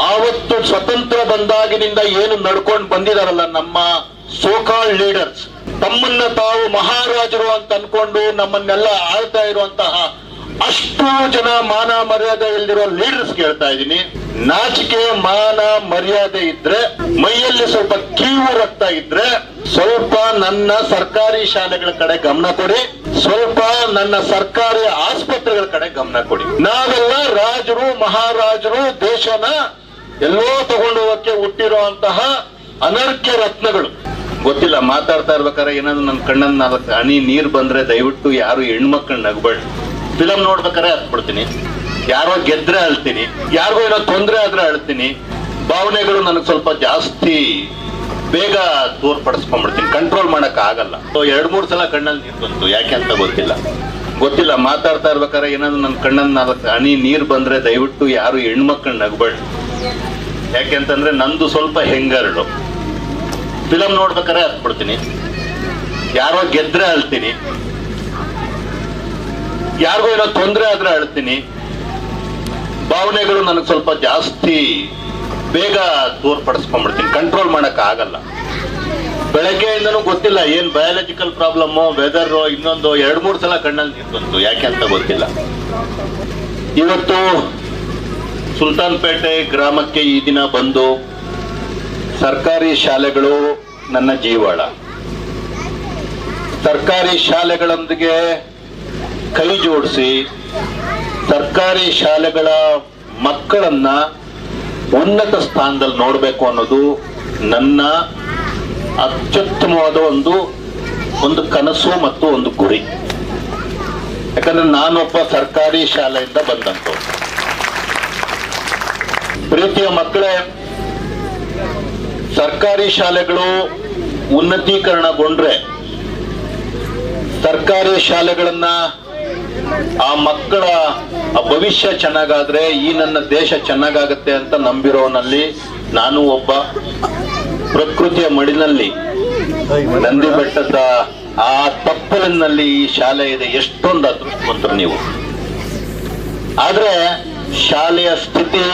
ಆವತ್ತು ಸ್ವತಂತ್ರ ಬಂದಾಗಿನಿಂದ ಏನು ನಡ್ಕೊಂಡು ಬಂದಿದಾರಲ್ಲ ನಮ್ಮ ಸೋಕಾಲ್ ಲೀಡರ್ಸ್ ತಮ್ಮನ್ನ ತಾವು ಮಹಾರಾಜರು ಅಂತ ಅನ್ಕೊಂಡು ನಮ್ಮನ್ನೆಲ್ಲ ಆಳ್ತಾ ಇರುವಂತಹ ಅಷ್ಟು ಜನ ಮಾನ ಮರ್ಯಾದೆ ಇಲ್ದಿರೋ ಲೀಡರ್ಸ್ ಕೇಳ್ತಾ ಇದ್ದೀನಿ. ನಾಚಿಕೆ, ಮಾನ ಮರ್ಯಾದೆ ಇದ್ರೆ, ಮೈಯಲ್ಲಿ ಸ್ವಲ್ಪ ಕೀವು ರಕ್ತ ಇದ್ರೆ, ಸ್ವಲ್ಪ ನನ್ನ ಸರ್ಕಾರಿ ಶಾಲೆಗಳ ಕಡೆ ಗಮನ ಕೊಡಿ, ಸ್ವಲ್ಪ ನನ್ನ ಸರ್ಕಾರಿ ಆಸ್ಪತ್ರೆಗಳ ಕಡೆ ಗಮನ ಕೊಡಿ. ನಾವೆಲ್ಲ ರಾಜರು, ಮಹಾರಾಜರು, ದೇಶನ ಎಲ್ಲೋ ತಗೊಂಡು ಹೋಗಕ್ಕೆ ಹುಟ್ಟಿರುವಂತಹ ಅನರ್ಘ್ಯ ರತ್ನಗಳು. ಗೊತ್ತಿಲ್ಲ, ಮಾತಾಡ್ತಾ ಇರ್ಬೇಕಾದ್ರೆ ಏನಾದ್ರು ನನ್ನ ಕಣ್ಣನ್ನ ನಾಲ್ಕು ಹನಿ ನೀರ್ ಬಂದ್ರೆ ದಯವಿಟ್ಟು ಯಾರು ಹೆಣ್ಮಕ್ಳು ನಗಬೇಡಿ. ಫಿಲಂ ನೋಡ್ಬೇಕಾರೆ ಹತ್ಬಿಡ್ತೀನಿ ಯಾರೋ ಗೆದ್ರೆ ಅಳ್ತೀನಿ. ಯಾರಿಗೋ ಏನೋ ತೊಂದರೆ ಆದ್ರೆ ಅಳ್ತೀನಿ. ಭಾವನೆಗಳು ನನಗೆ ಸ್ವಲ್ಪ ಜಾಸ್ತಿ ಬೇಗ ತೋರ್ಪಡಿಸ್ಕೊಂಡ್ಬಿಡ್ತೀನಿ ಕಂಟ್ರೋಲ್ ಮಾಡಕ್ ಆಗಲ್ಲ ಎರಡ್, ಮೂರ್ ಸಲ ಕಣ್ಣಲ್ಲಿ ನೀರ್ ಬಂತು. ಯಾಕೆ ಅಂತ ಗೊತ್ತಿಲ್ಲ. ಗೊತ್ತಿಲ್ಲ, ಮಾತಾಡ್ತಾ ಇರ್ಬೇಕಾರೆ ಏನಾದ್ರು ನನ್ನ ಕಣ್ಣನ್ನ ನಾಲ್ಕು ಹನಿ ನೀರ್ ಬಂದ್ರೆ ದಯವಿಟ್ಟು ಯಾರು ಹೆಣ್ಮಕ್ಳು ನಗಬೇಡಿ. ಯಾಕೆಂತಂದ್ರೆ ನಂದು ಸ್ವಲ್ಪ ಹೆಂಗರಡು. ಫಿಲಂ ನೋಡ್ಬೇಕಾರೆ ಹತ್ಬಿಡ್ತೀನಿ ಯಾರೋ ಗೆದ್ರೆ ಅಳ್ತೀನಿ. ಯಾರಿಗೋ ಏನೋ ತೊಂದರೆ ಆದ್ರೆ ಅಳ್ತೀನಿ. ಭಾವನೆಗಳು ನನಗೆ ಸ್ವಲ್ಪ ಜಾಸ್ತಿ ಬೇಗ ತೋರ್ಪಡಿಸ್ಕೊಂಡ್ಬಿಡ್ತೀನಿ ಕಂಟ್ರೋಲ್ ಮಾಡಕ್ ಆಗಲ್ಲ. ಬೆಳಗ್ಗೆಯಿಂದನೂ ಗೊತ್ತಿಲ್ಲ ಏನ್ ಬಯಾಲಜಿಕಲ್ ಪ್ರಾಬ್ಲಮ್ ವೆದರ್ ಇನ್ನೊಂದು ಎರಡ್ ಮೂರ್ ಸಲ ಕಣ್ಣಲ್ಲಿ ನಿಂತು ಯಾಕೆ ಅಂತ ಗೊತ್ತಿಲ್ಲ. ಇವತ್ತು ಸುಲ್ತಾನ್ಪೇಟೆ ಗ್ರಾಮಕ್ಕೆ ಈ ದಿನ ಬಂದು ಸರ್ಕಾರಿ ಶಾಲೆಗಳು ನನ್ನ ಜೀವಾಳ. ಸರ್ಕಾರಿ ಶಾಲೆಗಳೊಂದಿಗೆ ಕೈ ಜೋಡಿಸಿ ಸರ್ಕಾರಿ ಶಾಲೆಗಳ ಮಕ್ಕಳನ್ನ ಉನ್ನತ ಸ್ಥಾನದಲ್ಲಿ ನೋಡಬೇಕು ಅನ್ನೋದು ನನ್ನ ಅತ್ಯುತ್ತಮವಾದ ಒಂದು ಒಂದು ಕನಸು ಮತ್ತು ಒಂದು ಗುರಿ. ಯಾಕಂದ್ರೆ ನಾನೊಬ್ಬ ಸರ್ಕಾರಿ ಶಾಲೆಯಿಂದ ಬಂದಂತವ್ರು ಪ್ರೀತಿಯ ಮಕ್ಕಳೇ, ಸರ್ಕಾರಿ ಶಾಲೆಗಳು ಉನ್ನತೀಕರಣಗೊಂಡ್ರೆ ಸರ್ಕಾರಿ ಶಾಲೆಗಳನ್ನ ಆ ಮಕ್ಕಳ ಭವಿಷ್ಯ ಚೆನ್ನಾಗಾದ್ರೆ ಈ ನನ್ನ ದೇಶ ಚೆನ್ನಾಗಾಗತ್ತೆ ಅಂತ ನಂಬಿರೋನಲ್ಲಿ ನಾನು ಒಬ್ಬ ಪ್ರಕೃತಿಯ ಮಡಿನಲ್ಲಿ ನಂದಿ ಬೆಟ್ಟದ ಆ ತಪ್ಪಲಿನಲ್ಲಿ ಈ ಶಾಲೆ ಇದೆ, ಎಷ್ಟೊಂದು ಅದೃಷ್ಟವಂತರು ನೀವು. ಆದ್ರೆ ಶಾಲೆಯ ಸ್ಥಿತಿ,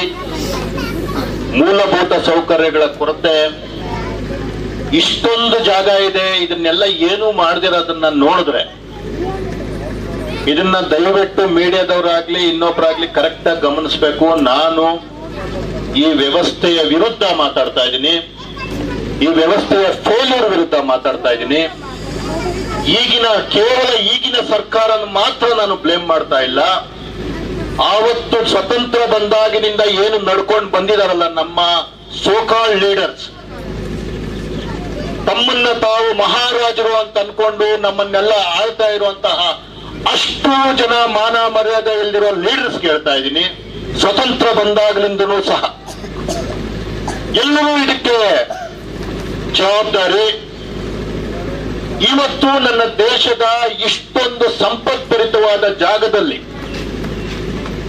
ಮೂಲಭೂತ ಸೌಕರ್ಯಗಳ ಕೊರತೆ, ಇಷ್ಟೊಂದು ಜಾಗ ಇದೆ, ಇದನ್ನೆಲ್ಲ ಏನು ಮಾಡದಿರೋದನ್ನ ನೋಡಿದ್ರೆ. ಇದನ್ನ ದಯವಿಟ್ಟು ಮೀಡಿಯಾದವರಾಗ್ಲಿ ಇನ್ನೊಬ್ಬರಾಗ್ಲಿ ಕರೆಕ್ಟ್ ಆಗಿ ಗಮನಿಸ್ಬೇಕು. ನಾನು ಈ ವ್ಯವಸ್ಥೆಯ ವಿರುದ್ಧ ಮಾತಾಡ್ತಾ ಇದ್ದೀನಿ. ಈ ವ್ಯವಸ್ಥೆಯ ಫೇಲ್ಯೂರ್ ವಿರುದ್ಧ ಮಾತಾಡ್ತಾ ಇದ್ದೀನಿ. ಈಗಿನ ಕೇವಲ ಈಗಿನ ಸರ್ಕಾರ ಮಾತ್ರ ನಾನು ಬ್ಲೇಮ್ ಮಾಡ್ತಾ ಇಲ್ಲ. ಆವತ್ತು ಸ್ವತಂತ್ರ ಬಂದಾಗಿನಿಂದ ಏನು ನಡ್ಕೊಂಡು ಬಂದಿದಾರಲ್ಲ ನಮ್ಮ ಸೋಕಾಲ್ ಲೀಡರ್ಸ್ ತಮ್ಮನ್ನ ತಾವು ಮಹಾರಾಜರು ಅಂತ ಅನ್ಕೊಂಡು ನಮ್ಮನ್ನೆಲ್ಲ ಆಳ್ತಾ ಇರುವಂತಹ ಅಷ್ಟು ಜನ ಮಾನ ಮರ್ಯಾದೆ ಇಲ್ದಿರೋ ಲೀಡರ್ಸ್ ಕೇಳ್ತಾ ಇದ್ದೀನಿ. ಸ್ವತಂತ್ರ ಬಂದಾಗಲಿಂದನೂ ಸಹ. ಎಲ್ಲರೂ ಇದಕ್ಕೆ ಜವಾಬ್ದಾರಿ. ಇವತ್ತು ನನ್ನ ದೇಶದ ಇಷ್ಟೊಂದು ಸಂಪತ್ಭರಿತವಾದ ಜಾಗದಲ್ಲಿ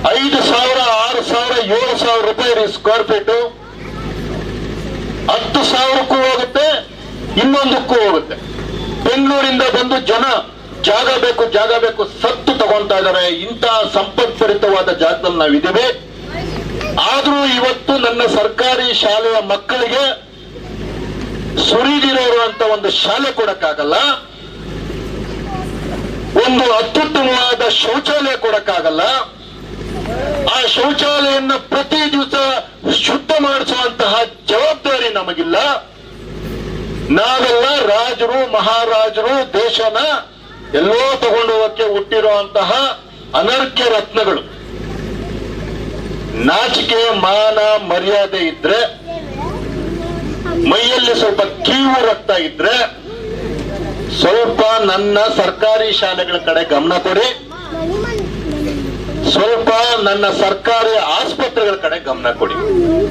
ಐದು ಸಾವಿರ, ಆರು ಸಾವಿರ, ಏಳು ಸಾವಿರ ರೂಪಾಯಿ ಸ್ಕ್ವೇರ್ ಫೀಟು ಹತ್ತು ಸಾವಿರಕ್ಕೂ ಹೋಗುತ್ತೆ, ಇನ್ನೊಂದಕ್ಕೂ ಹೋಗುತ್ತೆ. ಬೆಂಗಳೂರಿಂದ ಬಂದು ಜನ ಜಾಗ ಬೇಕು ಜಾಗ ಬೇಕು, ಸತ್ತು ತಗೊಂತಾ ಇದ್ದಾರೆ. ಇಂತಹ ಸಂಪತ್ಪರಿತವಾದ ಜಾಗದಲ್ಲಿ ನಾವಿದ್ದೇವೆ. ಆದ್ರೂ ಇವತ್ತು ನನ್ನ ಸರ್ಕಾರಿ ಶಾಲೆಯ ಮಕ್ಕಳಿಗೆ ಸುರಿದಿರೋರು ಅಂತ ಒಂದು ಶಾಲೆ ಕೊಡಕ್ಕಾಗಲ್ಲ. ಒಂದು ಅತ್ಯುತ್ತಮವಾದ ಶೌಚಾಲಯ ಕೊಡಕ್ಕಾಗಲ್ಲ. ಶೌಚಾಲಯನ್ನ ಪ್ರತಿ ದಿವಸ ಶುದ್ಧ ಮಾಡಿಸುವಂತಹ ಜವಾಬ್ದಾರಿ ನಮಗಿಲ್ಲ. ನಾವೆಲ್ಲ ರಾಜರು, ಮಹಾರಾಜರು, ದೇಶನ ಎಲ್ಲೋ ತಗೊಂಡು ಹೋಗಕ್ಕೆ ಹುಟ್ಟಿರುವಂತಹ ಅನರ್ಘ್ಯ ರತ್ನಗಳು. ನಾಚಿಕೆ, ಮಾನ, ಮರ್ಯಾದೆ ಇದ್ರೆ, ಮೈಯಲ್ಲಿ ಸ್ವಲ್ಪ ಕೀವು ರಕ್ತ ಇದ್ರೆ, ಸ್ವಲ್ಪ ನನ್ನ ಸರ್ಕಾರಿ ಶಾಲೆಗಳ ಕಡೆ ಗಮನ ಕೊಡಿ. ಸ್ವಲ್ಪ ನನ್ನ ಸರ್ಕಾರಿ ಆಸ್ಪತ್ರೆಗಳ ಕಡೆ ಗಮನ ಕೊಡಿ.